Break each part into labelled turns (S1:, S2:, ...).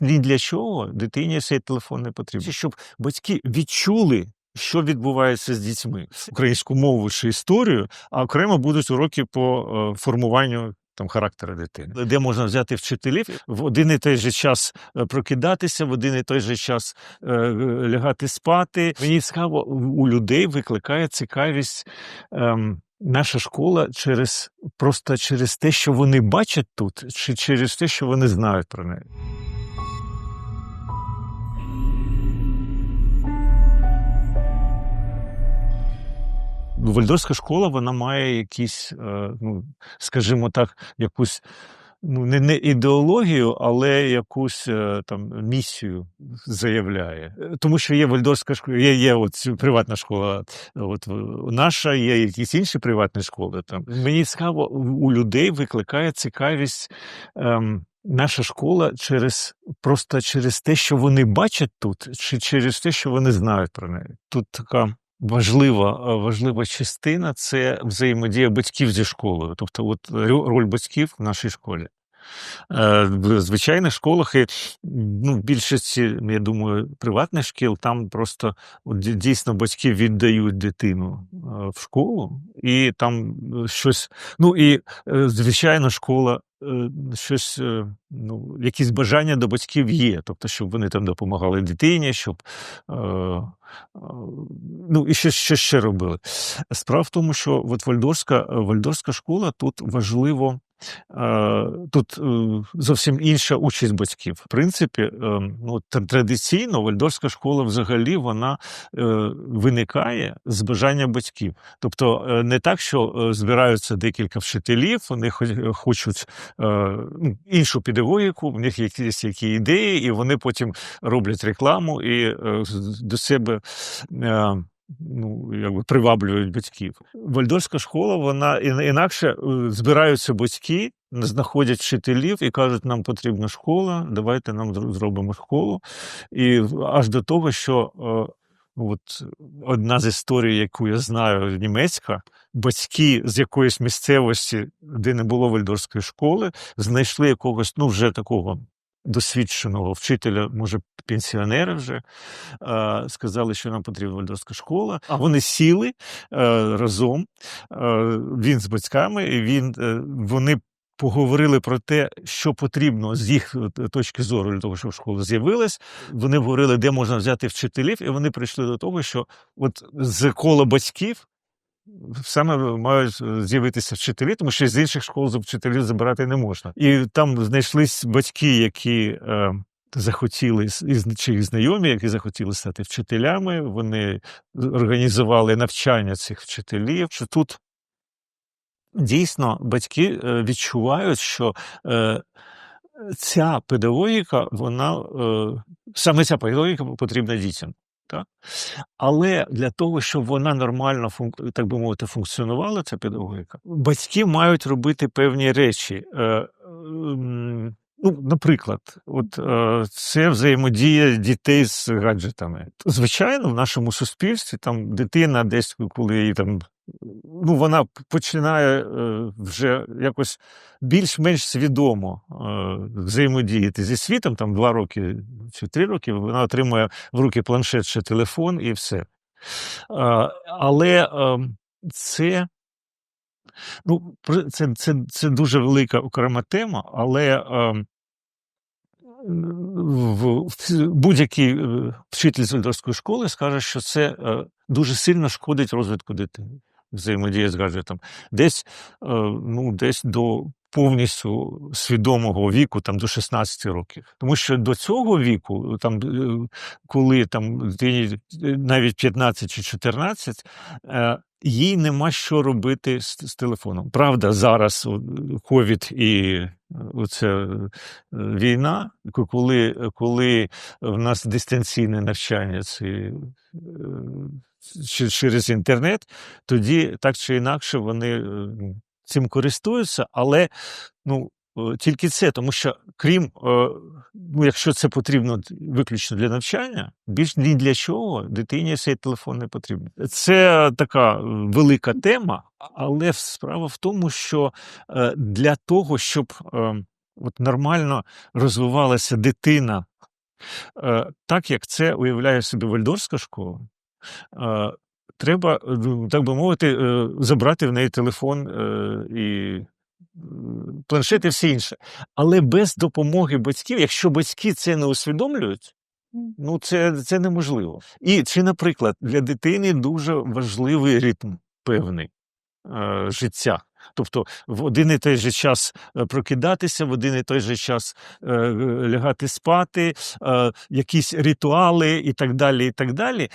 S1: Ні для чого дитині цей телефон не потрібен. Щоб батьки відчули, що відбувається з дітьми, українську мову чи історію, а окремо будуть уроки по е, формуванню. Там характера дитини, де можна взяти вчителів в один і той же час е, прокидатися, в один і той же час е, лягати спати. Мені цікаво, у людей викликає цікавість ем, наша школа через просто через те, що вони бачать тут, чи через те, що вони знають про неї. Вальдорфська школа вона має якісь, е, ну, скажімо так, якусь ну, не, не ідеологію, але якусь е, там місію заявляє. Е, Тому що є вальдорфська школа, є, є от приватна школа, от наша, є якісь інші приватні школи. Там. Мені цікаво, у людей викликає цікавість. Ем, Наша школа через просто через те, що вони бачать тут, чи через те, що вони знають про неї. Тут така важлива, важлива частина це взаємодія батьків зі школою, тобто от роль батьків в нашій школі. Е, В звичайних школах і ну, в більшості, я думаю, приватних шкіл там просто дійсно батьки віддають дитину е, в школу, і там е, щось. Ну і звичайно, школа щось, е, ну, якісь бажання до батьків є, тобто, щоб вони там допомагали дитині, щоб е, е, ну і що, що ще робили. Справа в тому, що от Вальдорська, Вальдорська школа тут важливо. Е, Тут е, зовсім інша участь батьків. В принципі, е, ну, традиційно Вальдорфська школа взагалі вона виникає з бажання батьків. Тобто не так, що збираються декілька вчителів, вони хочуть ну, іншу педагогіку, в них якісь які ідеї, і вони потім роблять рекламу і до себе. Ну, якби приваблюють батьків. Вальдорфська школа, вона інакше е, збираються батьки, знаходять вчителів і кажуть, нам потрібна школа, давайте нам зробимо школу. І аж до того, що е, от одна з історій, яку я знаю, німецька, батьки з якоїсь місцевості, де не було вальдорфської школи, знайшли якогось, ну, вже такого. Досвідченого вчителя, може, пенсіонера вже сказали, що нам потрібна вальдорфська школа. А вони сіли разом. Він з батьками, і він, е, вони поговорили про те, що потрібно з їх е, точки зору для того, щоб школа з'явилась. Вони говорили, де можна взяти вчителів, і вони прийшли до того, що от з кола батьків. Саме мають е, з'явитися вчителі, тому що з інших школ за вчителів забирати не можна. І там знайшлись батьки, які е, захотіли, чи їх знайомі, які захотіли стати вчителями. Вони організували навчання цих вчителів. Що тут дійсно батьки е, відчувають, що е, ця педагогіка, вона е, саме ця педагогіка потрібна дітям. Так? Але для того, щоб вона нормально так би мовити, функціонувала, ця педагогіка, батьки мають робити певні речі. Е, ем, Ну, наприклад, от е, це взаємодія дітей з гаджетами. Звичайно, в нашому суспільстві там дитина десь, коли її там ну, вона починає е, вже якось більш-менш свідомо е, взаємодіяти зі світом, там два роки чи три роки, вона отримує в руки планшет чи телефон і все. Е, але е, це. Ну, це, це, це дуже велика окрема тема, але е, в, будь-який е, вчитель з вальдорфської школи скаже, що це е, дуже сильно шкодить розвитку дитини, взаємодія з гаджетом. Десь, е, ну, десь до повністю свідомого віку, там до 16 років. Тому що до цього віку, там, коли там дитині навіть 15 чи 14, е, їй нема що робити з, з телефоном. Правда, зараз ковід і оця е, війна, коли, коли в нас дистанційне навчання це через інтернет, тоді так чи інакше вони е, цим користуються, але ну. Е, Тільки це, тому що крім, е, ну, якщо це потрібно виключно для навчання, більш ні для чого дитині цей телефон не потрібен. Це така е, велика тема, але справа в тому, що для того, щоб от нормально розвивалася дитина, так як це уявляє собі вальдорфська школа, треба, ну, так би мовити, забрати в неї телефон і м, планшет і все інше. Але без допомоги батьків, якщо батьки це не усвідомлюють, ну це, це неможливо. І чи, наприклад, для дитини дуже важливий ритм певний е, життя. Тобто в один і той же час е, прокидатися, в один і той же час е, лягати спати, е, якісь ритуали і так далі. і так далі.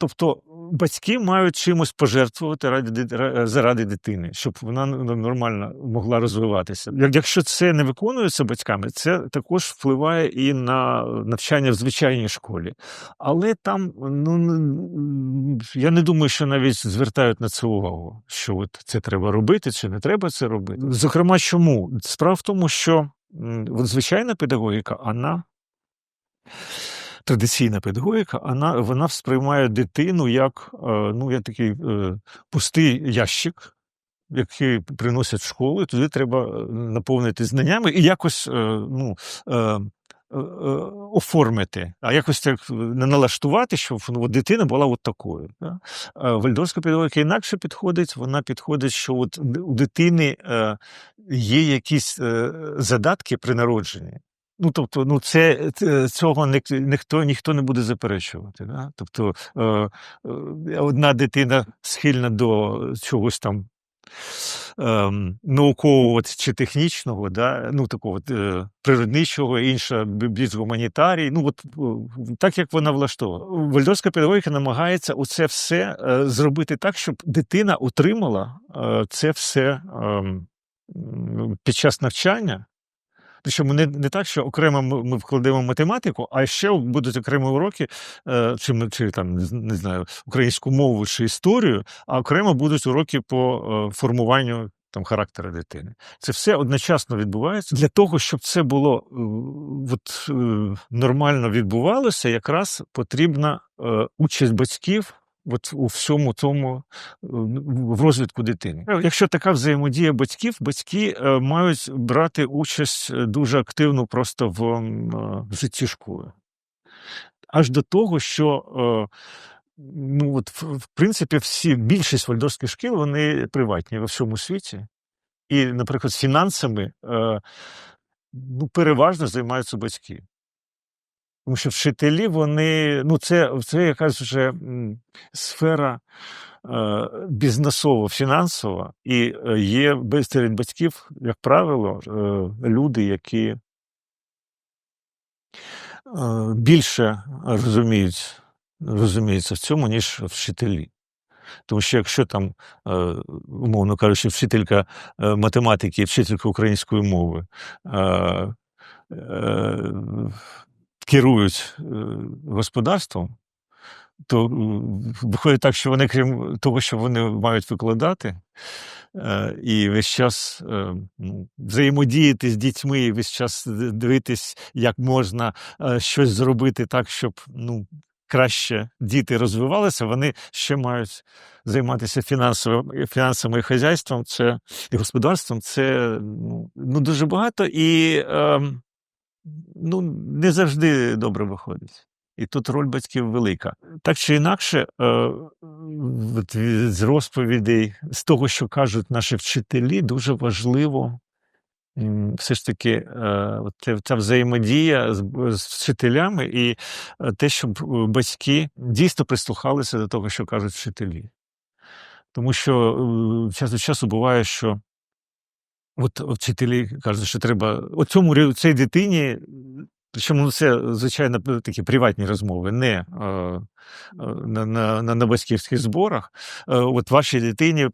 S1: Е, Тобто батьки мають чимось пожертвувати ради, заради дитини, щоб вона нормально могла розвиватися. Якщо це не виконується батьками, це також впливає і на навчання в звичайній школі. Але там, ну я не думаю, що навіть звертають на це увагу, що от це треба робити, чи не треба це робити. Зокрема, чому? Справа в тому, що от звичайна педагогіка, вона традиційна педагогіка, вона, вона сприймає дитину як, е, ну, як такий е, пустий ящик, який приносять в школу, і туди треба е, наповнити знаннями і якось ну, оформити, а якось так налаштувати, щоб ну, дитина була от такою. Да? Вальдорфська педагогіка інакше підходить, вона підходить, що от у дитини є якісь задатки при народженні. Ну, тобто, ну, це, це цього ніхто, ніхто не буде заперечувати. Да? Тобто, е, е, одна дитина схильна до чогось там ем, наукового чи технічного, да? ну, такого е, природничого, інша бі- більш гуманітарій. Ну, от, е, так як вона влаштована. Вальдорфська педагогіка намагається оце все е, зробити так, щоб дитина отримала е, це все м, під час навчання. Причому не, не так, що окремо ми, вкладемо математику, а ще будуть окремі уроки, е, чи, чи там не знаю, українську мову чи історію, а окремо будуть уроки по е, формуванню там характера дитини. Це все одночасно відбувається для того, щоб це було е, от, нормально відбувалося, якраз потрібна участь батьків. От у всьому тому в розвитку дитини. Якщо така взаємодія батьків, батьки е, мають брати участь е, дуже активно просто в, е, житті школи. Аж до того, що ну, от, в, принципі всі, більшість вальдорфських шкіл вони приватні во всьому світі. І, наприклад, фінансами ну, переважно займаються батьки. Тому що вчителі, вони, ну, це, це якась вже сфера е, бізнесово-фінансова, і е, є серед батьків, як правило, е, люди, які е, більше розуміють, розуміються в цьому, ніж вчителі. Тому що якщо там, е, умовно кажучи, вчителька е, математики вчителька української мови керують е, господарством, то виходить так, що вони, крім того, що вони мають викладати, е, і весь час е, ну, взаємодіяти з дітьми, і весь час дивитись, як можна щось зробити так, щоб ну, краще діти розвивалися, вони ще мають займатися фінансовим, фінансами і хазяйством, це і господарством. Це ну, ну, дуже багато і ем, ну, не завжди добре виходить. І тут роль батьків велика. Так чи інакше, е, з розповідей, з того, що кажуть наші вчителі, дуже важливо все ж таки е, ця- ця взаємодія з, вчителями і е, те, щоб е, батьки дійсно прислухалися до того, що кажуть вчителі. Тому що е, час від часу буває, що От вчителі кажуть, що треба цьому цій дитині, причому це, звичайно, такі приватні розмови, не е, е, на, на, на, на батьківських зборах. Е, от вашій дитині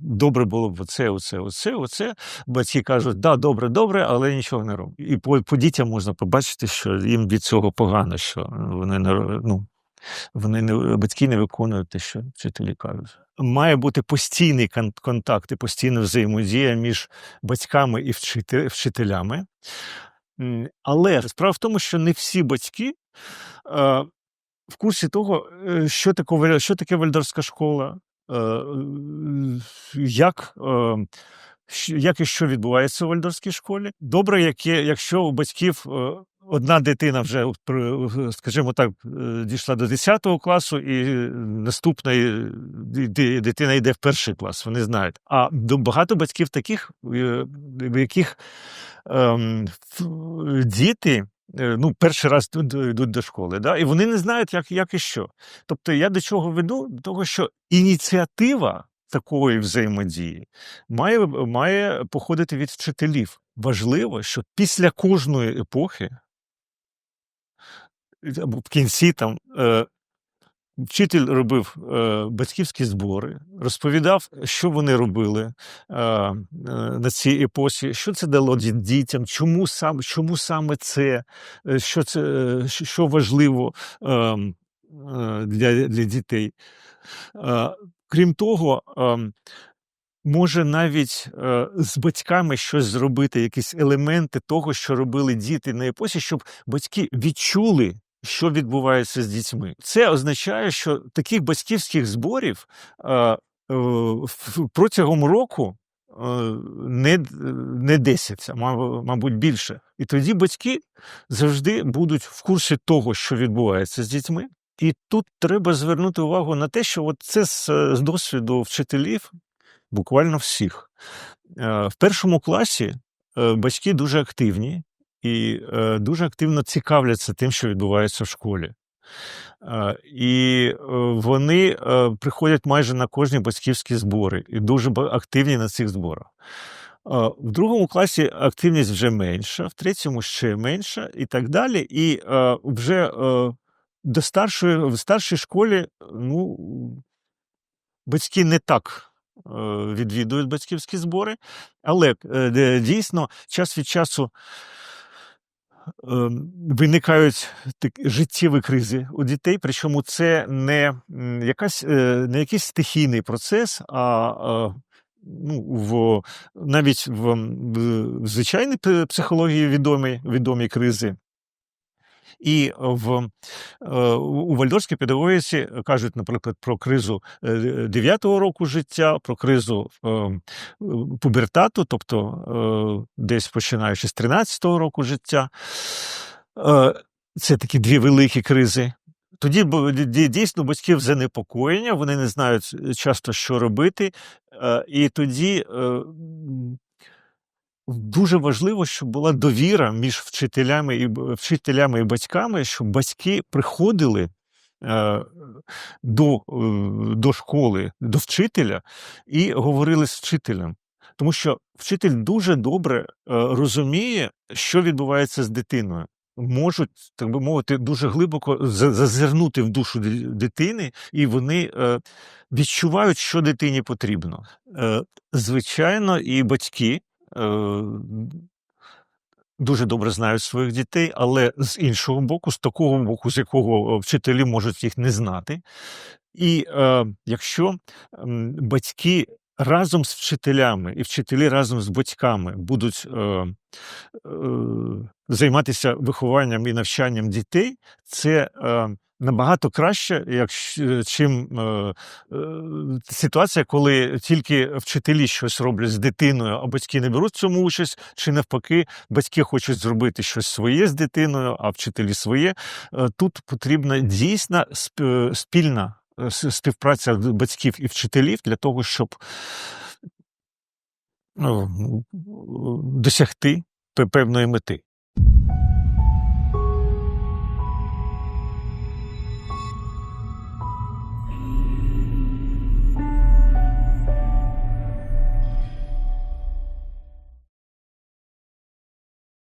S1: добре було б оце, оце, оце, оце. Батьки кажуть, да, добре, добре, але нічого не роблять. І по, по дітям можна побачити, що їм від цього погано, що вони не ну, вони не батьки не виконують те, що вчителі кажуть. Має бути постійний контакт і постійна взаємодія між батьками і вчителями. Але справа в тому, що не всі батьки е, в курсі того, е, що таке, що таке вальдорфська школа, е, як як і що відбувається у вальдорфській школі. Добре, якщо у батьків одна дитина вже, скажімо так, е, дійшла до 10 класу, і наступна е, дитина йде в перший клас, вони знають. А багато батьків таких, е, в яких ем, діти. Ну, перший раз йдуть- йдуть до школи, да? і вони не знають, як, як і що. Тобто я до чого веду? До того, що ініціатива такої взаємодії має, має походити від вчителів. Важливо, що після кожної епохи, в кінці там, е, вчитель робив е, батьківські збори, розповідав, що вони робили е, е, на цій епосі, що це дало дітям, чому, сам, чому саме це, е, що, це, е, що- важливо е, е, для, для дітей. Е, Крім того, ем, може навіть е, з батьками щось зробити, якісь елементи того, що робили діти на епосі, щоб батьки відчули, що відбувається з дітьми. Це означає, що таких батьківських зборів е, е, протягом року. е, Не, не 10, а мабуть, більше. І тоді батьки завжди будуть в курсі того, що відбувається з дітьми, і тут треба звернути увагу на те, що от це з, з досвіду вчителів, буквально всіх. В першому класі батьки дуже активні і е, дуже активно цікавляться тим, що відбувається в школі. Е, І е, вони е, приходять майже на кожні батьківські збори і дуже активні на цих зборах. Е, В другому класі активність вже менша, в третьому ще менша, і так далі. І е, вже е, до старшої, в старшій школі ну, батьки не так е, відвідують батьківські збори, але дійсно час від часу виникають такі життєві кризи у дітей, причому це не, якась, е, не якийсь стихійний процес, а ну, в, навіть в, в звичайній психології відомі, відомі кризи. І в, е, у вальдорфській педагогіці кажуть, наприклад, про кризу 9-го року життя, про кризу е, пубертату, тобто е, десь починаючи з 13-го року життя. Е, Це такі дві великі кризи. Тоді дійсно батьків занепокоєння, вони не знають часто, що робити. Е, І тоді е, дуже важливо, щоб була довіра між вчителями і вчителями і батьками, щоб батьки приходили е, до, е, до школи, до вчителя і говорили з вчителем. Тому що вчитель дуже добре е, розуміє, що відбувається з дитиною. Можуть, так би мовити, дуже глибоко зазирнути в душу дитини, і вони відчувають, що дитині потрібно. Звичайно, і батьки дуже добре знають своїх дітей, але з іншого боку, з такого боку, з якого вчителі можуть їх не знати. І е, якщо батьки разом з вчителями і вчителі разом з батьками будуть е, е, займатися вихованням і навчанням дітей, це е, набагато краще, як, чим е, е, ситуація, коли тільки вчителі щось роблять з дитиною, а батьки не беруть в цьому участь, чи навпаки, батьки хочуть зробити щось своє з дитиною, а вчителі своє. Е, Тут потрібна дійсна сп- спільна співпраця батьків і вчителів для того, щоб ну, досягти певної мети.